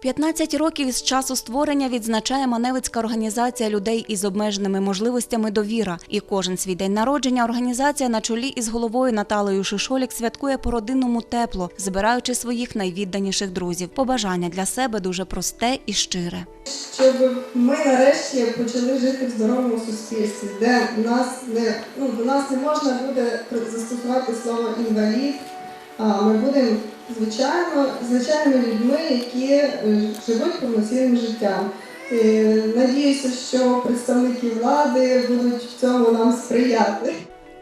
15 років із часу створення відзначає Маневицька організація людей із обмеженими можливостями довіра. І кожен свій день народження організація на чолі із головою Наталею Шишолік святкує по родинному тепло, збираючи своїх найвідданіших друзів. Побажання для себе дуже просте і щире. щоб ми нарешті почали жити в здоровому суспільстві, де нас не ну нас не можна буде застосувати слово інвалід. Ми будемо звичайно звичайними людьми, які е, живуть повноцінним життям. Надіюся, що представники влади будуть в цьому нам сприяти.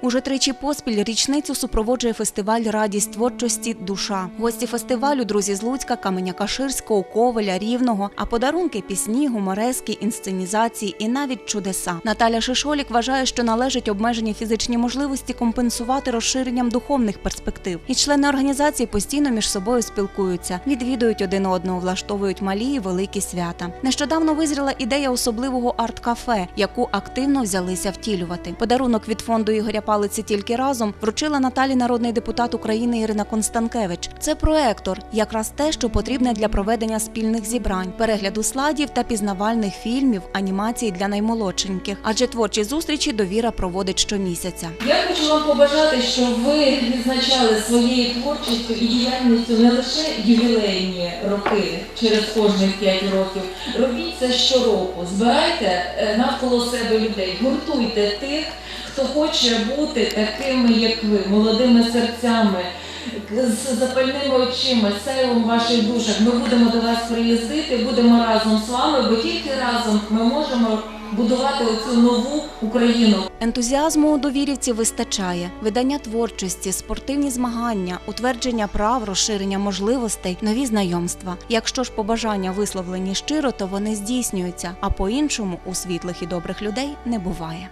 Уже тричі поспіль річницю супроводжує фестиваль Радість творчості Душа. Гості фестивалю друзі з Луцька, Каменя Каширського, Ковеля, Рівного, а подарунки пісні, гуморески, інсценізації і навіть чудеса. Наталя Шишолік вважає, що належить обмежені фізичні можливості компенсувати розширенням духовних перспектив. І члени організації постійно між собою спілкуються, відвідують один одного, влаштовують малі і великі свята. Нещодавно визріла ідея особливого арт-кафе, яку активно взялися втілювати. Подарунок від фонду Ігоря Палиці тільки разом вручила Наталі народний депутат України Ірина Констанкевич. Це проектор, якраз те, що потрібне для проведення спільних зібрань, перегляду слайдів та пізнавальних фільмів, анімації для наймолодшеньких. Адже творчі зустрічі довіра проводить щомісяця. Я хочу вам побажати, щоб ви відзначали своєю творчістю і діяльністю не лише ювілейні роки через кожних 5 років. Робіть це щороку. Збирайте е, навколо себе людей, гуртуйте тих, хто хоче бути такими, як ви, молодими серцями. З запальними очима, сяйвом ваших душах. Ми будемо до вас приїздити, будемо разом з вами, бо тільки разом ми можемо будувати оцю нову Україну. Ентузіазму у довірівців вистачає. Видання творчості, спортивні змагання, утвердження прав, розширення можливостей, нові знайомства. Якщо ж побажання висловлені щиро, то вони здійснюються, а по-іншому у світлих і добрих людей не буває.